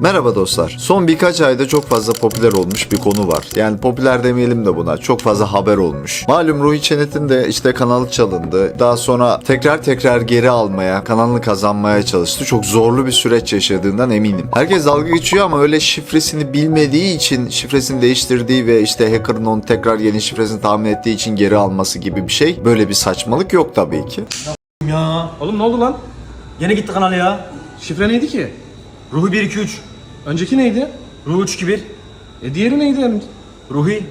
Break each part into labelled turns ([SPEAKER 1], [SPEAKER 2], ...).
[SPEAKER 1] Merhaba dostlar. Son birkaç ayda çok fazla popüler olmuş bir konu var. Yani popüler demeyelim de buna. Çok fazla haber olmuş. Malum Ruhi Çenet'in de işte kanalı çalındı. Daha sonra tekrar tekrar geri almaya, kanalını kazanmaya çalıştı. Çok zorlu bir süreç yaşadığından eminim. Herkes dalga geçiyor ama öyle şifresini bilmediği için, şifresini değiştirdiği ve işte hacker'ın onu tekrar yeni şifresini tahmin ettiği için geri alması gibi bir şey. Böyle bir saçmalık yok tabii ki.
[SPEAKER 2] Ya
[SPEAKER 3] Oğlum ne oldu lan?
[SPEAKER 2] yine gitti kanal ya.
[SPEAKER 3] Şifre neydi ki?
[SPEAKER 2] Ruhi 123.
[SPEAKER 3] Önceki neydi?
[SPEAKER 2] Ruhi 321.
[SPEAKER 3] E diğeri neydi?
[SPEAKER 2] Ruhi.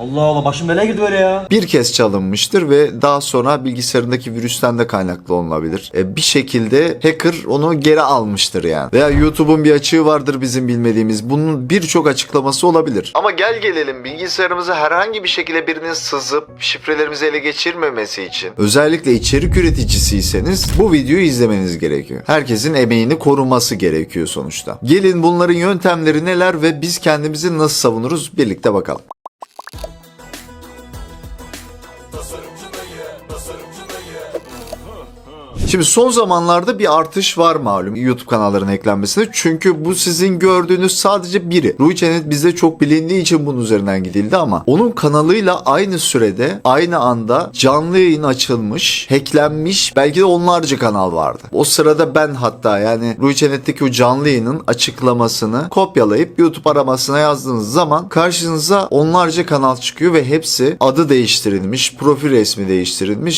[SPEAKER 2] Allah Allah başım belaya girdi böyle ya.
[SPEAKER 1] bir kez çalınmıştır ve daha sonra bilgisayarındaki virüsten de kaynaklı olabilir. E, bir şekilde hacker onu geri almıştır yani. Veya YouTube'un bir açığı vardır bizim bilmediğimiz. Bunun birçok açıklaması olabilir. Ama gel gelelim bilgisayarımıza herhangi bir şekilde birinin sızıp şifrelerimizi ele geçirmemesi için. Özellikle içerik üreticisiyseniz bu videoyu izlemeniz gerekiyor. Herkesin emeğini koruması gerekiyor sonuçta. Gelin bunların yöntemleri neler ve biz kendimizi nasıl savunuruz birlikte bakalım. tasarımcı Şimdi son zamanlarda bir artış var malum YouTube kanallarının eklenmesinde. Çünkü bu sizin gördüğünüz sadece biri. Ruhi Çenet bizde çok bilindiği için bunun üzerinden gidildi ama onun kanalıyla aynı sürede aynı anda canlı yayın açılmış, hacklenmiş belki de onlarca kanal vardı. O sırada ben hatta yani Ruhi Çenet'teki o canlı yayının açıklamasını kopyalayıp YouTube aramasına yazdığınız zaman karşınıza onlarca kanal çıkıyor ve hepsi adı değiştirilmiş, profil resmi değiştirilmiş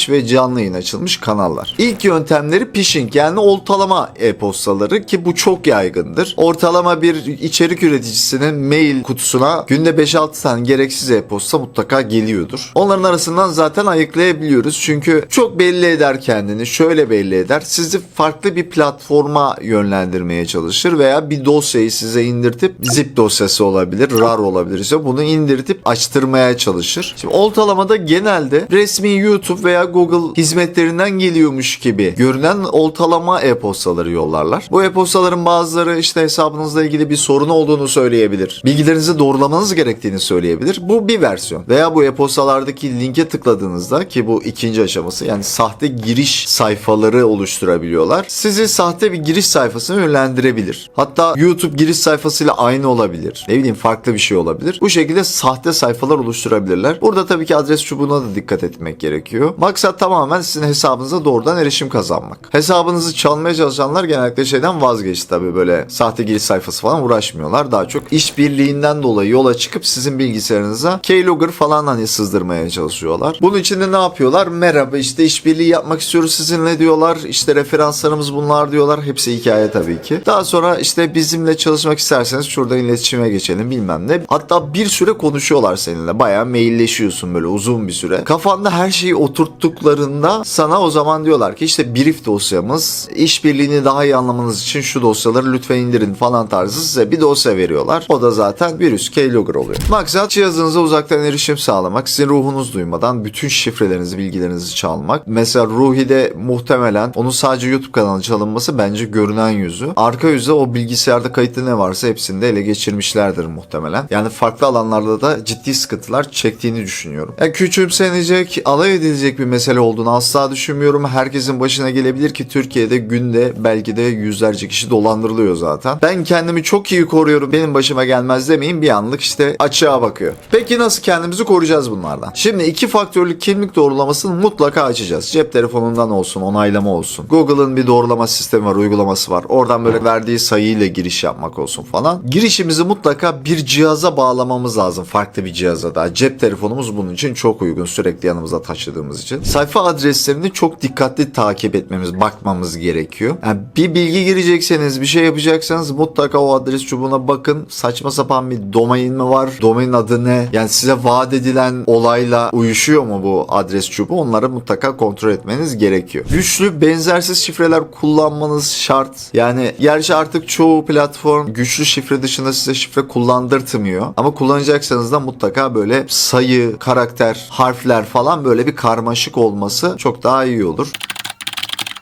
[SPEAKER 1] ve canlı yayın açılmış kanallar. İlk yöntemleri phishing yani oltalama e-postaları ki bu çok yaygındır. Ortalama bir içerik üreticisinin mail kutusuna günde 5-6 tane gereksiz e-posta mutlaka geliyordur. Onların arasından zaten ayıklayabiliyoruz. Çünkü çok belli eder kendini. Şöyle belli eder. Sizi farklı bir platforma yönlendirmeye çalışır veya bir dosyayı size indirtip zip dosyası olabilir, RAR olabilir ise bunu indirtip açtırmaya çalışır. Şimdi oltalamada genelde resmi YouTube veya Google hizmetlerinden geliyormuş gibi görünen oltalama e-postaları yollarlar. Bu e-postaların bazıları işte hesabınızla ilgili bir sorun olduğunu söyleyebilir. Bilgilerinizi doğrulamanız gerektiğini söyleyebilir. Bu bir versiyon. Veya bu e-postalardaki linke tıkladığınızda ki bu ikinci aşaması yani sahte giriş sayfaları oluşturabiliyorlar. Sizi sahte bir giriş sayfasına yönlendirebilir. Hatta YouTube giriş sayfasıyla aynı olabilir. Ne bileyim farklı bir şey olabilir. Bu şekilde sahte sayfalar oluşturabilirler. Burada tabii ki adres çubuğuna da dikkat etmek gerekiyor. Maksat tamamen sizin hesabınıza doğrudan erişim kazanmak. Hesabınızı çalmaya çalışanlar genellikle şeyden vazgeçti tabii böyle sahte giriş sayfası falan uğraşmıyorlar. Daha çok işbirliğinden dolayı yola çıkıp sizin bilgisayarınıza keylogger falan hani sızdırmaya çalışıyorlar. Bunun için de ne yapıyorlar? Merhaba işte işbirliği yapmak istiyoruz sizinle diyorlar. İşte referanslarımız bunlar diyorlar. Hepsi hikaye tabii ki. Daha sonra işte bizimle çalışmak isterseniz şurada iletişime geçelim bilmem ne. Hatta bir süre konuşuyorlar seninle. Bayağı mailleşiyorsun böyle uzun bir süre. Kafanda her şeyi oturttuklarında sana o zaman diyorlar ki işte brief dosyamız işbirliğini daha iyi anlamanız için şu dosyaları lütfen indirin falan tarzı size bir dosya veriyorlar. O da zaten virüs keylogger oluyor. Maksat cihazınıza uzaktan erişim sağlamak, sizin ruhunuz duymadan bütün şifrelerinizi, bilgilerinizi çalmak. Mesela Ruhi'de muhtemelen onun sadece YouTube kanalı çalınması bence görünen yüzü. Arka yüzde o bilgisayarda kayıtlı ne varsa hepsini de ele geçirmişlerdir muhtemelen. Yani farklı alanlarda da ciddi sıkıntılar çektiğini düşünüyorum. Yani küçümsenecek, alay edilecek bir mesele olduğunu asla düşünmüyorum. Herkesin başına gelebilir ki Türkiye'de günde belki de yüzlerce kişi dolandırılıyor zaten. Ben kendimi çok iyi koruyorum. Benim başıma gelmez demeyin bir anlık işte açığa bakıyor. Peki nasıl kendimizi koruyacağız bunlardan? Şimdi iki faktörlü kimlik doğrulamasını mutlaka açacağız. Cep telefonundan olsun, onaylama olsun. Google'ın bir doğrulama sistemi var, uygulaması var. Oradan böyle verdiği sayıyla giriş yapmak olsun falan. Girişimizi mutlaka bir cihaza bağlamamız lazım. Farklı bir cihaza da. Cep telefonumuz bunun için çok uygun. Sürekli yanımızda taşıdığımız için. Sayfa adreslerini çok dikkatli takip etmemiz, bakmamız gerekiyor. Yani bir bilgi girecekseniz, bir şey yapacaksanız mutlaka o adres çubuğuna bakın. Saçma sapan bir domain mi var? Domain adı ne? Yani size vaat edilen olayla uyuşuyor mu bu adres çubuğu? Onları mutlaka kontrol etmeniz gerekiyor. Güçlü, benzersiz şifreler kullanmanız şart. Yani gerçi artık çoğu platform güçlü şifre dışında size şifre kullandırtmıyor. Ama kullanacaksanız da mutlaka böyle sayı, karakter, harfler falan böyle bir karmaşık olması çok daha iyi olur.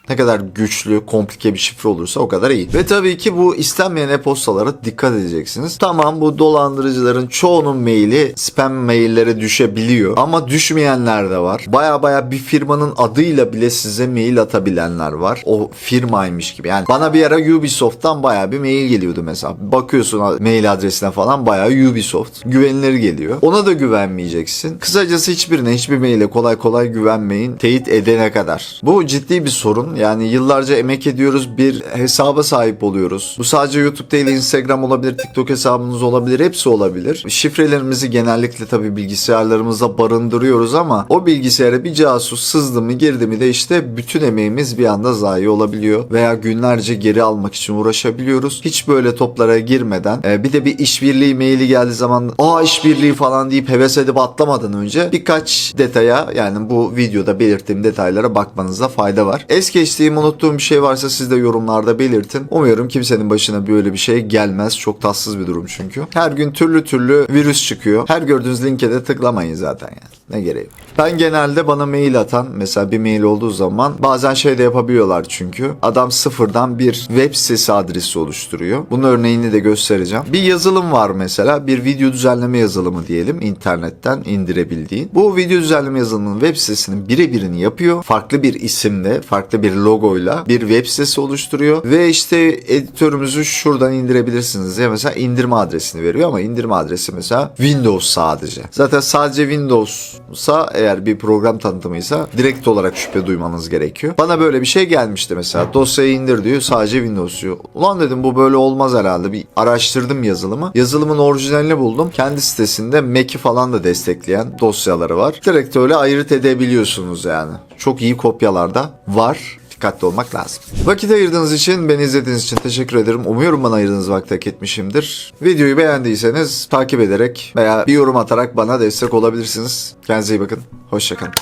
[SPEAKER 1] Ne kadar güçlü, komplike bir şifre olursa o kadar iyi. Ve tabii ki bu istenmeyen e-postalara dikkat edeceksiniz. Tamam bu dolandırıcıların çoğunun maili spam maillere düşebiliyor. Ama düşmeyenler de var. Baya baya bir firmanın adıyla bile size mail atabilenler var. O firmaymış gibi. Yani bana bir ara Ubisoft'tan baya bir mail geliyordu mesela. Bakıyorsun mail adresine falan baya Ubisoft. Güvenilir geliyor. Ona da güvenmeyeceksin. Kısacası hiçbirine hiçbir maile kolay kolay güvenmeyin. Teyit edene kadar. Bu ciddi bir sorun. Yani yıllarca emek ediyoruz. Bir hesaba sahip oluyoruz. Bu sadece YouTube değil Instagram olabilir, TikTok hesabınız olabilir. Hepsi olabilir. Şifrelerimizi genellikle tabii bilgisayarlarımızda barındırıyoruz ama o bilgisayara bir casus sızdı mı girdi mi de işte bütün emeğimiz bir anda zayi olabiliyor. Veya günlerce geri almak için uğraşabiliyoruz. Hiç böyle toplara girmeden e, bir de bir işbirliği maili geldiği zaman aa işbirliği falan deyip heves edip atlamadan önce birkaç detaya yani bu videoda belirttiğim detaylara bakmanızda fayda var. Es geçtiğim unuttuğum bir şey varsa siz de yorumlarda belirtin. Umuyorum kimsenin başına böyle bir şey gelmez. Çok tatsız bir durum çünkü. Her gün türlü türlü virüs çıkıyor. Her gördüğünüz linke de tıklamayın zaten yani. Ne gereği var? Ben genelde bana mail atan mesela bir mail olduğu zaman bazen şey de yapabiliyorlar çünkü. Adam sıfırdan bir web sitesi adresi oluşturuyor. Bunun örneğini de göstereceğim. Bir yazılım var mesela. Bir video düzenleme yazılımı diyelim. internetten indirebildiğin. Bu video düzenleme yazılımının web sitesinin birebirini yapıyor. Farklı bir isimle, farklı bir logoyla bir web sitesi oluşturuyor. Ve işte editörümüzü şuradan indirebilirsiniz diye mesela indirme adresini veriyor ama indirme adresi mesela Windows sadece. Zaten sadece Windows'sa eğer bir program tanıtımıysa direkt olarak şüphe duymanız gerekiyor. Bana böyle bir şey gelmişti mesela. Dosyayı indir diyor sadece Windows diyor. Ulan dedim bu böyle olmaz herhalde. Bir araştırdım yazılımı. Yazılımın orijinalini buldum. Kendi sitesinde Mac'i falan da destekleyen dosyaları var. Direkt öyle ayırt edebiliyorsunuz yani. Çok iyi kopyalarda var dikkatli olmak lazım. Vakit ayırdığınız için, beni izlediğiniz için teşekkür ederim. Umuyorum bana ayırdığınız vakti hak etmişimdir. Videoyu beğendiyseniz takip ederek veya bir yorum atarak bana destek olabilirsiniz. Kendinize iyi bakın. Hoşçakalın.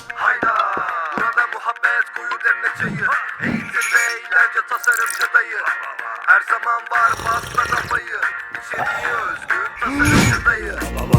[SPEAKER 4] Her zaman var pasta kafayı İçeriği özgün tasarımcı